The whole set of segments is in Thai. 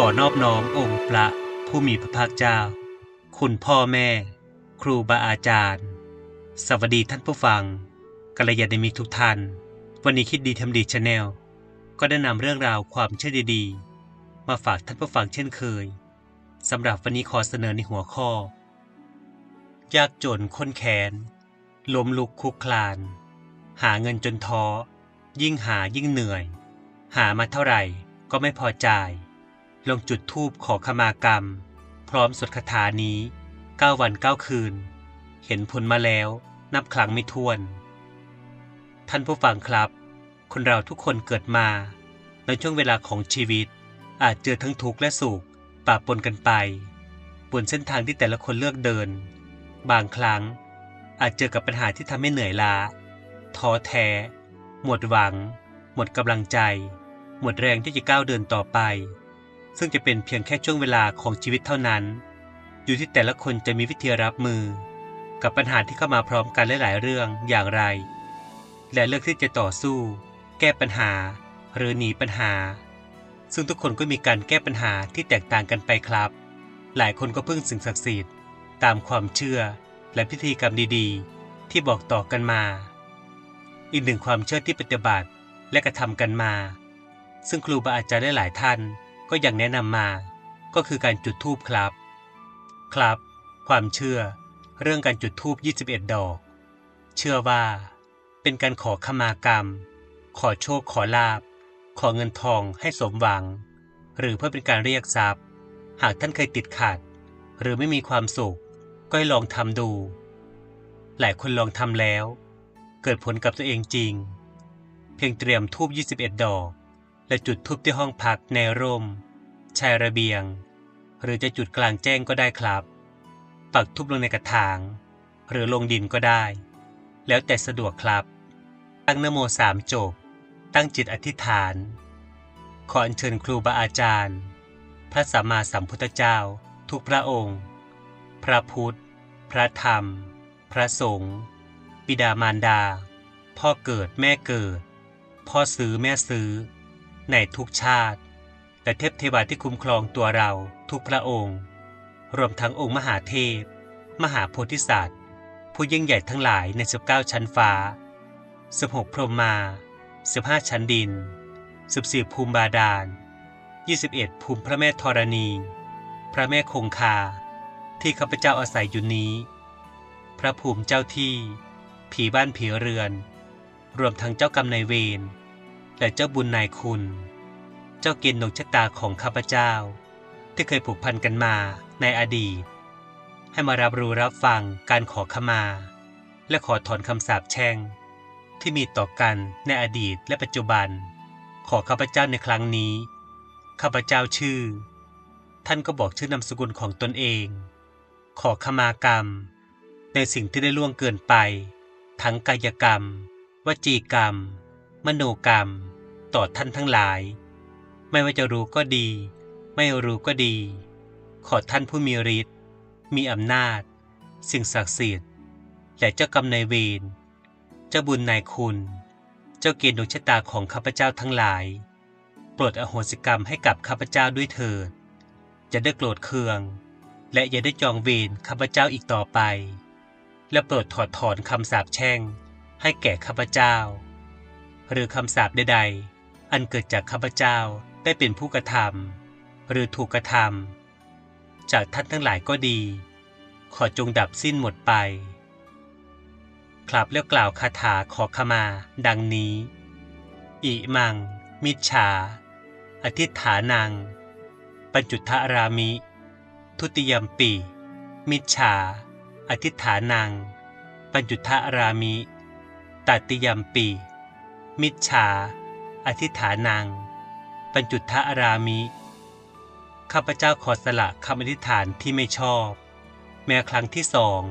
ขอนอบน้อมองค์พระผู้มีพระภาคเจ้า คุณพ่อแม่ ครูบาอาจารย์ สวัสดีท่านผู้ฟังกัลยาณมิตรทุกท่าน วันนี้คิดดีทำดีชาแนลก็ได้นำเรื่องราวความเชื่อดีๆ มาฝากท่านผู้ฟังเช่นเคยสำหรับวันนี้ขอเสนอในหัวข้อ ยากจนค้นแขนล้มลุกคุกคลาน หาเงินจนท้อ ยิ่งหายิ่งเหนื่อย หามาเท่าไหร่ก็ไม่พอใจ ลงจุดทูบขอขมากรรม พร้อมสวดคาถานี้9วัน9คืน เห็นผลมาแล้วนับครั้งไม่ถ้วน ท่านผู้ฟังครับ คนเราทุกคนเกิดมา ในช่วงเวลาของชีวิต อาจเจอทั้งทุกข์และสุขปะปนกันไป บนเส้นทางที่แต่ละคนเลือกเดิน บางครั้งอาจเจอกับปัญหาที่ทำให้เหนื่อยล้าท้อแท้ หมดหวัง หมดกำลังใจ หมดแรงที่จะก้าวเดินต่อไป ซึ่งจะเป็นเพียงแค่ช่วงเวลาของชีวิตเท่านั้น อยู่ที่แต่ละคนจะมีวิธีรับมือ กับปัญหาที่เข้ามาพร้อมกันหลายๆเรื่องอย่างไร และเลือกที่จะต่อสู้ แก้ปัญหา หรือหนีปัญหา ซึ่งทุกคนก็มีการแก้ปัญหาที่แตกต่างกันไปครับ หลายคนก็พึ่งสิ่งศักดิ์สิทธิ์ตามความเชื่อ และพิธีกรรมดีๆ ที่บอกต่อกันมา อีกหนึ่งความเชื่อที่ปฏิบัติและกระทำกันมา ซึ่งครูบาอาจารย์หลายท่าน ก็ยังแนะนำมา ก็คือการจุดธูปครับ ครับ ความเชื่อ เรื่องการจุดธูป21 ดอก เชื่อว่า เป็นการขอขมากรรม ขอโชคขอลาบ ขอเงินทองให้สมหวัง หรือเพื่อเป็นการเรียกทรัพย์ หากท่านเคยติดขัด หรือไม่มีความสุข ก็ให้ลองทำดู หลายคนลองทำแล้ว เกิดผลกับตัวเองจริง เพียงเตรียมทูบ21 ดอก และจุดทูบที่ห้องพักในร่ม ชายระเบียง หรือจะจุดกลางแจ้งก็ได้ครับ ปักทูบลงในกระถาง หรือลงดินก็ได้ แล้วแต่สะดวกครับ ตั้งนโมสามจบ ตั้งจิตอธิษฐาน ขออัญเชิญครูบาอาจารย์ พระสัมมาสัมพุทธเจ้า ทุกพระองค์ พระพุทธ พระธรรม พระสงฆ์บิดามารดา พ่อเกิดแม่เกิด พ่อซื้อแม่ซื้อ ในทุกชาติ และเทพเทวาที่คุ้มครองตัวเราทุกพระองค์ รวมทั้งองค์มหาเทพ มหาโพธิสัตว์ ผู้ยิ่งใหญ่ทั้งหลายใน 19 ชั้นฟ้า 16 พรหมมา 15 ชั้นดิน 14 ภูมิบาดาล 21 ภูมิพระแม่ธรณี พระแม่คงคา ที่ข้าพเจ้าอาศัยอยู่นี้ พระภูมิเจ้าที่ ผีบ้านผีเรือน รวมทั้งเจ้ากรรมนายเวร และเจ้าบุญนายคุณ เจ้าเกณฑ์ดวงชะตาของข้าพเจ้า ที่เคยผูกพันกันมาในอดีต ให้มารับรู้รับฟังการขอขมา และขอถอนคำสาปแช่ง ที่มีต่อกันในอดีตและปัจจุบัน ขอข้าพเจ้าในครั้งนี้ ข้าพเจ้าชื่อ ท่านก็บอกชื่อนามสกุลของตนเอง ขอขมากรรม ในสิ่งที่ได้ล่วงเกินไป ทั้งกายกรรม วจีกรรม มโนกรรม ต่อท่านทั้งหลาย ไม่ว่าจะรู้ก็ดี ไม่รู้ก็ดี ขอท่านผู้มีฤทธิ์มีอำนาจ สิ่งศักดิ์สิทธิ์และเจ้ากรรมนายเวรเจ้าบุญนายคุณ เจ้าเกณฑ์ดวงชะตาของข้าพเจ้าทั้งหลาย โปรดอโหสิกรรมให้กับข้าพเจ้าด้วยเถิดจะได้โกรธเคือง และอย่าได้จองเวรข้าพเจ้าอีกต่อไป และโปรดถอดถอนคำสาปแช่งให้แก่ข้าพเจ้า หรือคำสาปใดๆ อันเกิดจากข้าพเจ้าได้เป็นผู้กระทำหรือถูกกระทำจากท่านทั้งหลายก็ดี ขอจงดับสิ้นหมดไปครับแล้วกล่าวคาถาขอขมา ดังนี้ อิมัง มิจฉาอธิฐานัง ปัญจุทารามิ ทุติยมปี มิจฉาอธิฐานัง ปัญจุทารามิ ตติยมปี มิจฉา อธิษฐานัง ปัญจุทารามิ ข้าพเจ้าขอสละคำอธิษฐานที่ไม่ชอบ แม้ครั้งที่สอง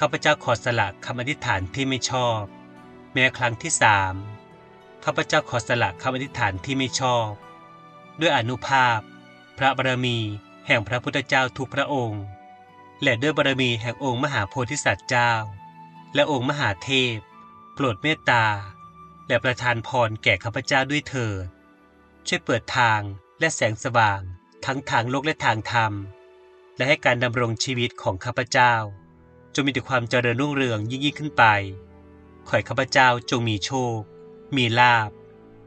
ข้าพเจ้าขอสละคำอธิษฐานที่ไม่ชอบ แม้ครั้งที่สาม ข้าพเจ้าขอสละคำอธิษฐานที่ไม่ชอบ ด้วยอนุภาพ พระบารมีแห่งพระพุทธเจ้าทุกพระองค์ และด้วยบารมีแห่งองค์มหาโพธิสัตว์เจ้า และองค์มหาเทพ โปรดเมตตา และประทานพรแก่ข้าพเจ้าด้วยเถิด ช่วยเปิดทางและแสงสว่าง ทั้งทางโลกและทางธรรม และให้การดำรงชีวิตของข้าพเจ้า จงมีแต่ความเจริญรุ่งเรืองยิ่งยิ่งขึ้นไป ขอให้ข้าพเจ้าจงมีโชค มีลาบ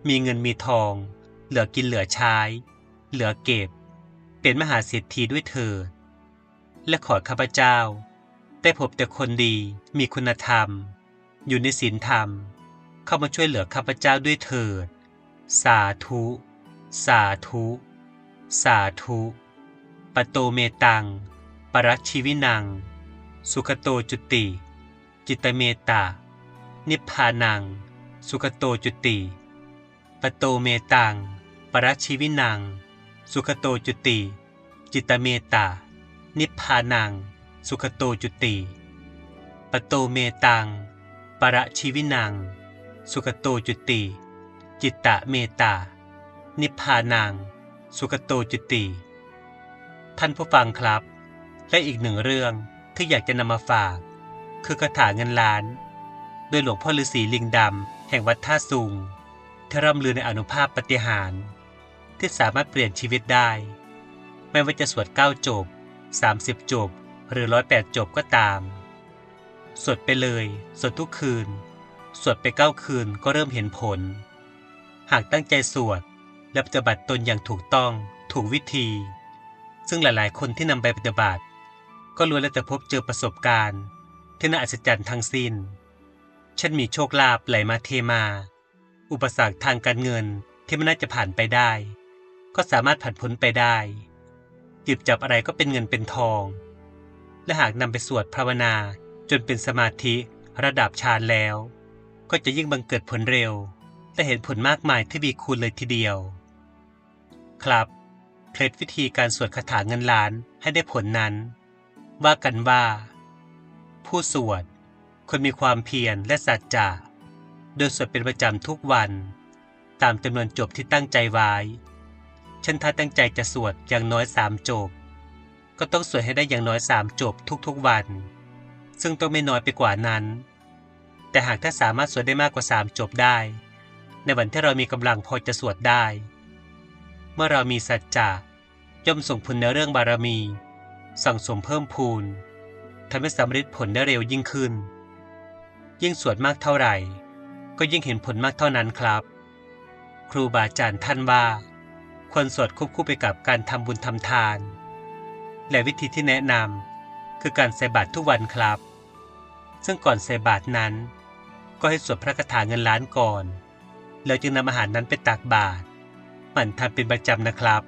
มีเงินมีทอง เหลือกินเหลือใช้ เหลือเก็บ เป็นมหาเศรษฐีด้วยเถิด และขอข้าพเจ้า ได้พบแต่คนดี มีคุณธรรม อยู่ในศีลธรรม เข้ามาช่วยเหลือข้าพเจ้าด้วยเถิด สาธุ สาธุ สาธุปโตเมตัง ปรัชชีวินัง สุขโตจุติ จิตเมตตานิพพานัง สุขโตจุติปโตเมตัง ปรัชชีวินัง สุขโตจุติ จิตเมตตานิพพานัง สุขโตจุติปโตเมตัง ปรชีวินัง สุขโตจุติ จิตตะเมตา นิพพานังสุขโตจุติ ท่านผู้ฟังครับ และอีกหนึ่งเรื่องที่อยากจะนำมาฝาก คือคาถาเงินล้าน โดยหลวงพ่อฤาษีลิงดำแห่งวัดท่าสุงที่ร่ำลือในอนุภาพปฏิหาร ที่สามารถเปลี่ยนชีวิตได้ ไม่ว่าจะสวด9จบ 30 จบ หรือ108จบก็ตาม สวดไปเลย สวดทุกคืน สวดไปเก้าคืนก็เริ่มเห็นผล หากตั้งใจสวดและปฏิบัติตนอย่างถูกต้องถูกวิธี ซึ่งหลายๆ คนที่นำไปปฏิบัติ ก็ล้วนแล้วแต่พบเจอประสบการณ์ ที่น่าอัศจรรย์ทั้งสิ้น เช่นมีโชคลาภไหลมาเทมา อุปสรรคทางการเงินที่ไม่น่าจะผ่านไปได้ ก็สามารถผ่านพ้นไปได้หยิบจับอะไรก็เป็นเงินเป็นทอง และหากนำไปสวดภาวนาจนเป็นสมาธิระดับฌานแล้ว ก็จะยิ่งบังเกิดผลเร็ว และเห็นผลมากมายที่มีคุณเลยทีเดียว ครับเคล็ดวิธีการสวดคาถาเงินล้านให้ได้ผลนั้น ว่ากันว่า ผู้สวดคนมีความเพียรและสัจจะโดยสวดเป็นประจำทุกวัน ตามจำนวนจบที่ตั้งใจไว้เช่นถ้าตั้งใจจะสวดอย่างน้อยสามจบ ก็ต้องสวดให้ได้อย่างน้อยสามจบทุกๆวัน ซึ่งต้องไม่น้อยไปกว่านั้น แต่หากถ้าสามารถสวดได้มากกว่าสามจบได้ ในวันที่เรามีกำลังพอจะสวดได้ เมื่อเรามีสัจจะย่อมส่งผลในเรื่องบารมี สั่งสมเพิ่มพูนทำให้สำเร็จผลได้เร็วยิ่งขึ้น ยิ่งสวดมากเท่าไหร่ ก็ยิ่งเห็นผลมากเท่านั้นครับ ครูบาอาจารย์ท่านว่า ควรสวดควบคู่ไปกับการทำบุญทำทาน และวิธีที่แนะนำคือการใส่บาตรทุกวันครับ ซึ่งก่อนใส่บาตรนั้น ก็ให้สวดพระคาถาเงินล้านก่อน แล้วจึงนำอาหารนั้นไปตักบาตรหมั่นทำเป็นประจำนะครับ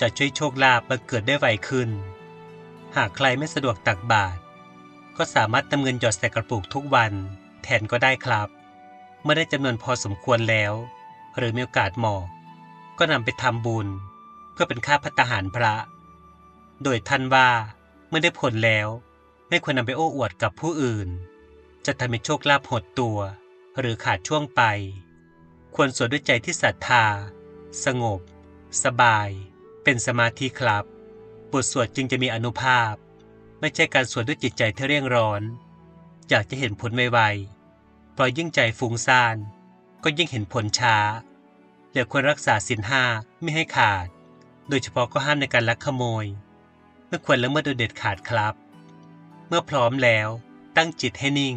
จะช่วยโชคลาภบังเกิดได้ไวขึ้น หากใครไม่สะดวกตักบาตรก็สามารถนำเงินหยอดใส่กระปุกทุกวันแทนก็ได้ครับ เมื่อได้จำนวนพอสมควรแล้ว หรือมีโอกาสเหมาะก็นำไปทำบุญ เพื่อเป็นค่าพัตหารพระ โดยท่านว่าเมื่อได้ผลแล้ว ไม่ควรนำไปโอ้อวดกับผู้อื่น จะทำให้โชคลาภหดตัว หรือขาดช่วงไป ควรสวดด้วยใจที่ศรัทธา สงบ สบาย เป็นสมาธิครับ บทสวดจึงจะมีอนุภาพ ไม่ใช่การสวดด้วยจิตใจที่เร่งร้อน อยากจะเห็นผลไวๆเพราะยิ่งใจฟุ้งซ่าน ก็ยิ่งเห็นผลช้าเหลือควรรักษาสินห้าไม่ให้ขาด โดยเฉพาะก็ห้ามในการลักขโมย ไม่ควรละเมิดโดยเด็ดขาดครับ เมื่อพร้อมแล้วตั้งจิตให้นิ่ง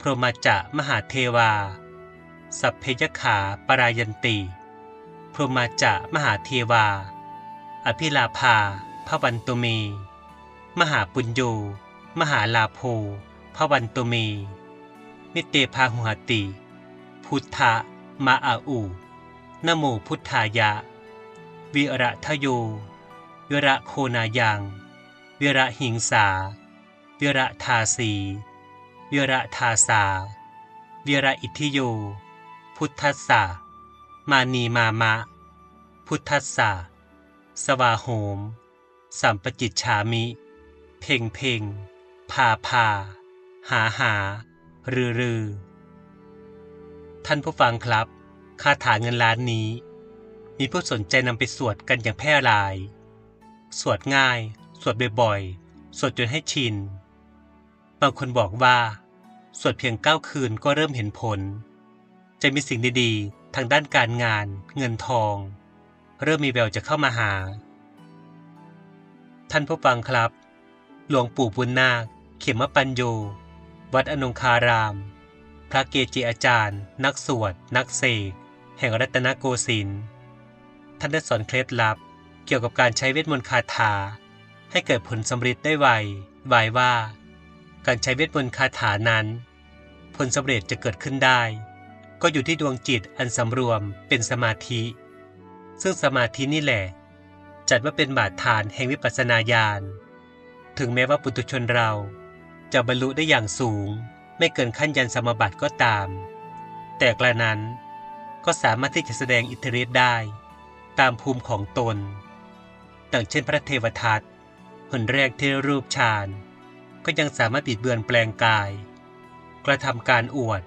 พรหมจะมหาเทวา สัพเพยขาปรายันติ พรหมจะมหาเทวา อภิลาภาพระวันตุเม มหาปุญโญมหาลาโภพระวันตุเม นิเตพาหุหติ พุทธะมาอาอูนโมพุทธายะ วิระทะโย วิระโคนายัง วิระหิงสา วิระทาสี วิระทาสาวิระอิทธิโย พุทธัสสะมานีมามะ พุทธัสสะสวาโหม สัมปจิตฉามิ เพ่งเพ่งพาพา หาหา รือรือท่านผู้ฟังครับ คาถาเงินล้านนี้ มีผู้สนใจนำไปสวดกันอย่างแพร่หลาย สวดง่าย สวดบ่อยๆ สวดจนให้ชิน บางคนบอกว่า สวดเพียงเก้าคืนก็เริ่มเห็นผล จะมีสิ่งดีๆ ทางด้านการงาน เงินทอง เริ่มมีแววจะเข้ามาหา ท่านผู้ฟังครับ หลวงปู่บุญนาค เขมปัญโย วัดอนงคาราม พระเกจิอาจารย์ นักสวด นักเสกแห่งรัตนโกสินทร์ท่านได้สอนเคล็ดลับเกี่ยวกับการใช้เวทมนต์คาถา ให้เกิดผลสำเร็จได้ไวไวว่า การใช้เวทมนต์คาถานั้น ผลสำเร็จจะเกิดขึ้นได้ ก็อยู่ที่ดวงจิตอันสำรวมเป็นสมาธิ ซึ่งสมาธินี่แหละ จัดว่าเป็นบาดฐานแห่งวิปัสสนาญาณถึงแม้ว่าปุถุชนเราจะบรรลุได้อย่างสูง ไม่เกินขั้นยันสมบัติก็ตาม แต่กระนั้นก็สามารถที่จะแสดงอิทธิฤทธิ์ได้ ตามภูมิของตน ดังเช่นพระเทวทัตหนแรกที่รูปฌาน ก็ยังสามารถบิดเบือนแปลงกาย กระทำการอวด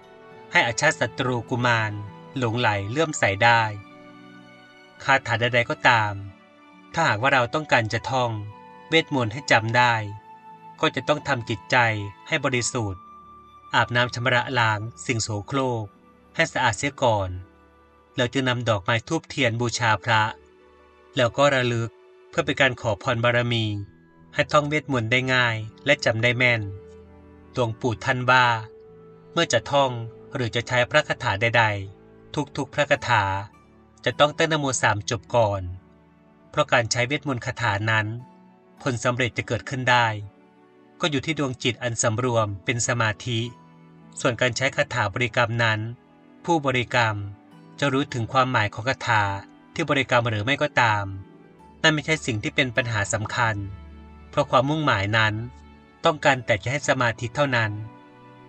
ให้อาชาติศัตรูกุมาร หลงไหลเลื่อมใสได้ คาถาใดๆก็ตาม ถ้าหากว่าเราต้องการจะท่อง เวทมนต์ให้จำได้ ก็จะต้องทำจิตใจให้บริสุทธิ์ อาบน้ำชำระล้างสิ่งโสโครก ให้สะอาดเสียก่อนแล้วจึงนำดอกไม้ทูบเทียนบูชาพระ แล้วก็ระลึกเพื่อเป็นการขอพรบารมี ให้ท่องเวทมนต์ได้ง่ายและจำได้แม่นหลวงปู่ท่านว่าเมื่อจะท่องหรือจะใช้พระคาถาใด ๆ ทุกๆพระคาถา จะต้องตั้งนโมสามจบก่อน เพราะการใช้เวทมนต์คาถานั้น ผลสำเร็จจะเกิดขึ้นได้ ก็อยู่ที่ดวงจิตอันสำรวมเป็นสมาธิ ส่วนการใช้คาถาบริกรรมนั้น ผู้บริกรรมจะรู้ถึงความหมายของคาถาที่บริกรรมหรือไม่ก็ตามนั่นไม่ใช่สิ่งที่เป็นปัญหาสำคัญ เพราะความมุ่งหมายนั้น ต้องการแต่จะให้สมาธิเท่านั้น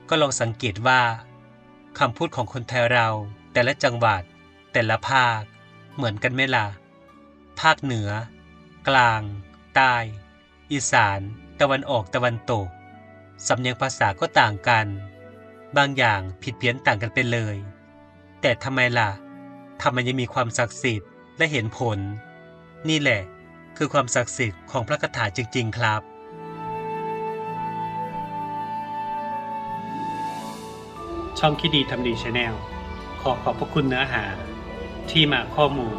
ก็ลองสังเกตว่าคำพูดของคนไทยเรา แต่ละจังหวัด แต่ละภาค เหมือนกันไหมล่ะ ภาคเหนือ กลาง ใต้ อีสาน ตะวันออกตะวันตก สำเนียงภาษาก็ต่างกัน บางอย่างผิดเพี้ยนต่างกันไปเลย แต่ทำไมล่ะทำไมยังมีความศักดิ์สิทธิ์และเห็นผล นี่แหละ คือความศักดิ์สิทธิ์ของพระคาถาจริง ๆ ครับ ช่องคิดดีทำดีชาแนลขอขอบพระคุณเนื้อหา ที่มาข้อมูล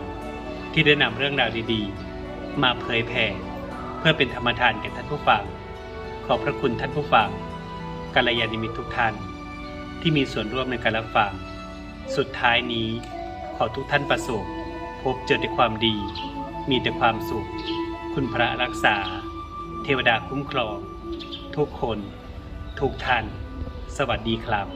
ที่ได้นำเรื่องราวดีๆ มาเผยแผ่เพื่อเป็นธรรมทานแก่ท่านผู้ฟัง ขอบพระคุณท่านผู้ฟังกัลยาณมิตรทุกท่าน ที่มีส่วนร่วมในการรับฟัง สุดท้ายนี้ขอทุกท่านประสบพบเจอแต่ความดี มีแต่ความสุข คุณพระรักษา เทวดาคุ้มครอง ทุกคน ทุกท่าน สวัสดีครับ